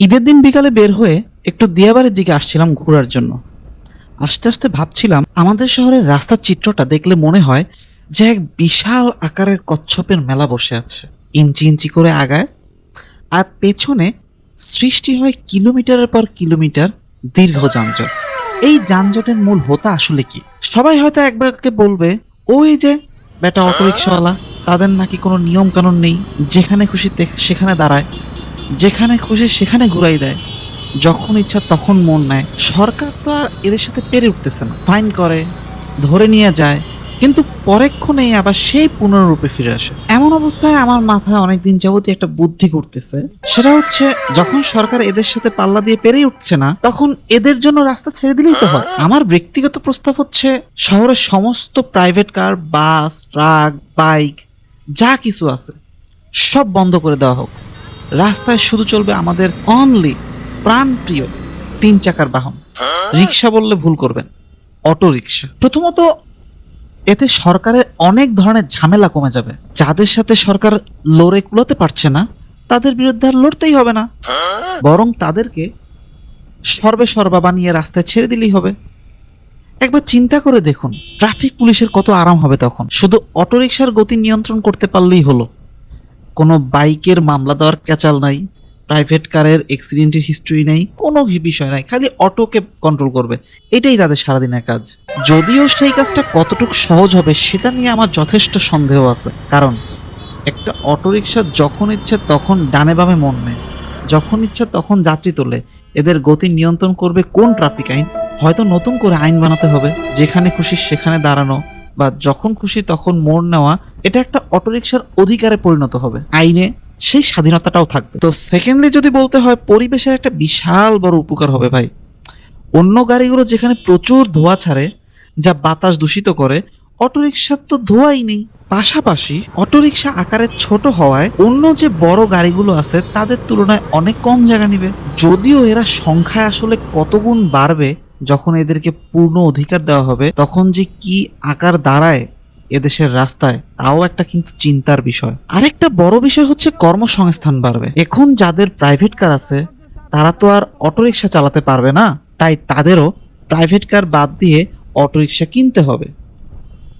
ঈদের দিন বিকালে বের হয়ে একটু দিয়াবাড়ির দিকে আসছিলাম ঘোরার জন্য। আস্তে আস্তে ভাবছিলাম, আমাদের শহরের রাস্তার চিত্রটা দেখলে মনে হয় যে এক বিশাল আকারের কচ্ছপের মেলা বসে আছে। ইঞ্চি ইঞ্চি করে আগায়। আর পেছনে সৃষ্টি হয় কিলোমিটারের পর কিলোমিটার দীর্ঘ যানজট। এই যানজটের মূল হোতা আসলে কি? সবাই হয়তো একবারকে বলবে, ওই যে বেটা অটোরিক্সাওয়ালা তাদের নাকি কোনো নিয়ম কানুন নেই, যেখানে খুশি সেখানে দাঁড়ায়। যেখানে খুশি সেখানে ঘুরাই দেয়। যখন ইচ্ছা তখন মন নেয়। সরকার তো আর এদের সাথে পেরে উঠতেছে না। ফাইন করে, ধরে নিয়ে যায়। কিন্তু পরেক্ষণেই আবার সেই পুনরূপে ফিরে আসে। এমন অবস্থায় আমার মাথায় অনেকদিন যাবতীয় একটা বুদ্ধি করতেছে সেটা হচ্ছে, যখন সরকার এদের সাথে পাল্লা দিয়ে পেরে উঠছে না, তখন এদের জন্য রাস্তা ছেড়ে দিলেই তো হয়। আমার ব্যক্তিগত প্রস্তাব হচ্ছে, শহরের সমস্ত private car bus truck bike যা কিছু আছে, সব বন্ধ করে দেওয়া হোক। রাস্তায় শুধু চলবে আমাদের অনলি প্রাণপ্রিয় তিন চাকার বাহন। রিক্সা বললে ভুল করবেন অটো রিক্সা প্রথমত, এতে সরকারের অনেক ধরনের ঝামেলা কমে যাবে। যাদের সাথে সরকার লড়ে কুলাতে পারছে না, তাদের বিরুদ্ধে আর লড়তেই হবে না। বরং তাদেরকে সর্বে সর্বা বানিয়ে রাস্তায় ছেড়ে দিলেই হবে। একবার চিন্তা করে দেখুন, ট্রাফিক পুলিশের কত আরাম হবে তখন। শুধু অটোরিকশার গতি নিয়ন্ত্রণ করতে পারলেই হলো। কোনো বাইকের মামলা দেওয়ার ক্যাচাল নাই, প্রাইভেট কারের অ্যাক্সিডেন্টের হিস্ট্রি নেই, কোনো বিষয় নাই, খালি অটোকে কন্ট্রোল করবে। এটাই তাদের সারাদিনের কাজ। যদিও সেই কাজটা কতটুকু সহজ হবে সেটা নিয়ে আমার যথেষ্ট সন্দেহ আছে। কারণ একটা অটোরিকশা যখন ইচ্ছে তখন ডানে বামে মন নেয়। যখন ইচ্ছা তখন যাত্রী তোলে। এদের গতি নিয়ন্ত্রণ করবে কোন ট্রাফিক আইন? হয়তো নতুন করে আইন বানাতে হবে, যেখানে খুশি সেখানে দাঁড়ানো। বা যখন খুশি তখন মোড় নেওয়া, এটা একটা অটোরিকশার অধিকারে পরিণত হবে। আইনে সেই স্বাধীনতাটাও থাকবে। তো সেকেন্ডলি যদি বলতে হয়, পরিবেশের একটা বিশাল বড় উপকার হবে ভাই। অন্য গাড়িগুলো যেখানে প্রচুর ধোঁয়া ছাড়ে, যা বাতাস দূষিত করে, অটোরিকশার তো ধোঁয়াই নেই। পাশাপাশি অটোরিকশা আকারে ছোট হওয়ায় অন্য যে বড় গাড়িগুলো আছে, তাদের তুলনায় অনেক কম জায়গা নেবে। যদিও এরা সংখ্যায় আসলে কত গুণ বাড়বে যখন এদেরকে পূর্ণ অধিকার দেওয়া হবে, তখন যে কি আকার দাঁড়ায় এদেশের রাস্তায়, তাও একটা কিন্তু চিন্তার বিষয়। আরেকটা বড় বিষয় হচ্ছে কর্মসংস্থান বাড়বে। এখন যাদের প্রাইভেট কার আছে, তারা তো আর অটোরিকশা চালাতে পারবে না। তাই তাদেরও প্রাইভেট কার বাদ দিয়ে অটোরিকশা কিনতে হবে।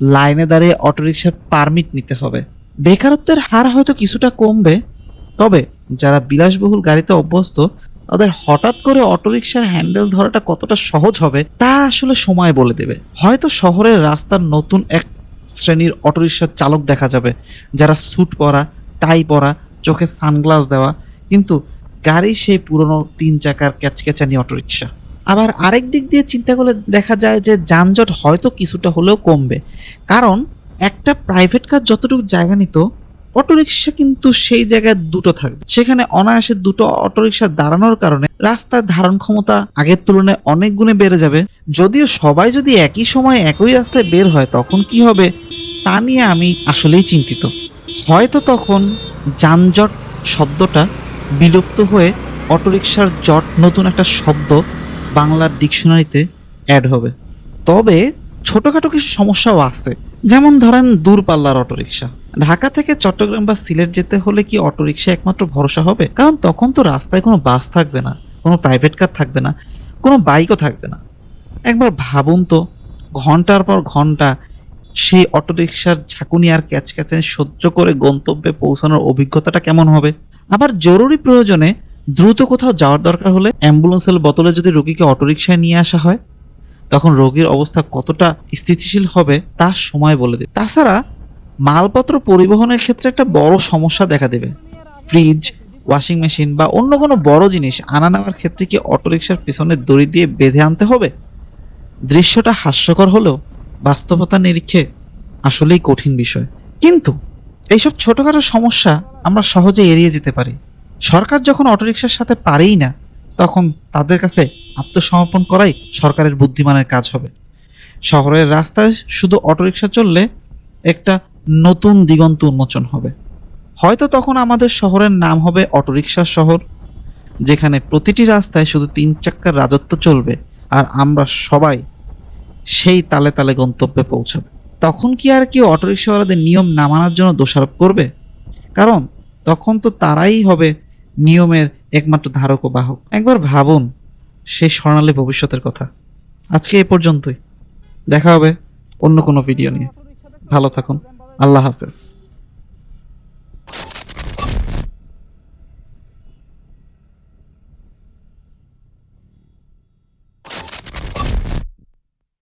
লাইনে দাঁড়িয়ে অটোরিকশার পারমিট নিতে হবে। বেকারত্বের হার হয়তো কিছুটা কমবে, তবে যারা বিলাসবহুল গাড়িতে অভ্যস্ত তাদের হঠাৎ করে অটোরিকশার হ্যান্ডেল ধরাটা কতটা সহজ হবে, তা আসলে সময় বলে দেবে। হয়তো শহরের রাস্তার নতুন এক শ্রেণির অটোরিকশার চালক দেখা যাবে, যারা স্যুট পরা, টাই পরা, চোখে সানগ্লাস দেওয়া, কিন্তু গাড়ি সেই পুরনো তিন চাকার ক্যাচক্যাচানি অটোরিকশা। আবার আরেক দিক দিয়ে চিন্তা করলে দেখা যায় যে যানজট হয়তো কিছুটা হলেও কমবে, কারণ একটা প্রাইভেট কার যতটুকু জায়গা নিত অটোরিকশা কিন্তু সেই জায়গায় দুটো থাকবে। সেখানে অনায়াসে দুটো অটোরিকশা দাঁড়ানোর কারণে রাস্তার ধারণ ক্ষমতা আগের তুলনায় অনেক গুণে বেড়ে যাবে। যদিও সবাই যদি একই সময় একই রাস্তায় বের হয়, তখন কি হবে তা নিয়ে আমি আসলেই চিন্তিত। হয়তো তখন যানজট শব্দটা বিলুপ্ত হয়ে অটোরিকশার জট নতুন একটা শব্দ বাংলার ডিকশনারিতে অ্যাড হবে। তবে ছোটখাটো কিছু সমস্যাও আছে। যেমন ধরেন দূরপাল্লার অটোরিকশা। ঢাকা থেকে চট্টগ্রাম বা সিলেট যেতে হলে কি অটোরিকশা একমাত্র ভরসা হবে? কারণ তখন তো রাস্তায় কোনো বাস থাকবে না, কোনো প্রাইভেট কার থাকবে না, কোনো বাইকও থাকবে না। একবার ভাবুন তো, ঘণ্টার পর ঘণ্টা সেই অটোরিকশার ঝাঁকুনি আর ক্যাচক্যাচানি সহ্য করে গন্তব্যে পৌঁছানোর অভিজ্ঞতাটা কেমন হবে? আবার জরুরি প্রয়োজনে দ্রুত কোথাও যাওয়ার দরকার হলে অ্যাম্বুলেন্সের বদলে যদি রোগীকে অটোরিকশায় নিয়ে আসা হয়, তখন রোগীর অবস্থা কতটা স্থিতিশীল হবে তা সময় বলে দেবে তাছাড়া মালপত্র পরিবহনের ক্ষেত্রে একটা বড় সমস্যা দেখা দেবে। ফ্রিজ, ওয়াশিং মেশিন বা অন্য কোনো বড় জিনিস আনা নেওয়ার ক্ষেত্রে কি অটোরিকশার পিছনে দড়ি দিয়ে বেঁধে আনতে হবে? দৃশ্যটা হাস্যকর হলেও বাস্তবতার নিরীক্ষে আসলেই কঠিন বিষয়। কিন্তু এইসব ছোটখাটো সমস্যা আমরা সহজে এড়িয়ে যেতে পারি। সরকার যখন অটোরিকশার সাথে পারেই না, তখন তাদের কাছে আত্মসমর্পণ করাই সরকারের বুদ্ধিমানের কাজ হবে। শহরের রাস্তায় শুধু অটোরিকশা চললে একটা নতুন দিগন্ত উন্মোচন হবে। হয়তো তখন আমাদের শহরের নাম হবে অটোরিকশা শহর, যেখানে প্রতিটি রাস্তায় শুধু তিন চাক্কার রাজত্ব চলবে আর আমরা সবাই সেই তালে তালে গন্তব্যে পৌঁছাবে। তখন কি আর কেউ অটোরিকশাওয়ালাদের নিয়ম না মানার জন্য দোষারোপ করবে? কারণ তখন তো তারাই হবে নিয়মের একমাত্র ধারক ও বাহক। একবার ভাবুন সেই স্বর্ণালী ভবিষ্যতের কথা। আজকে এ পর্যন্তই। দেখা হবে অন্য কোনো ভিডিও নিয়ে। ভালো থাকুন। আল্লাহ হাফেজ।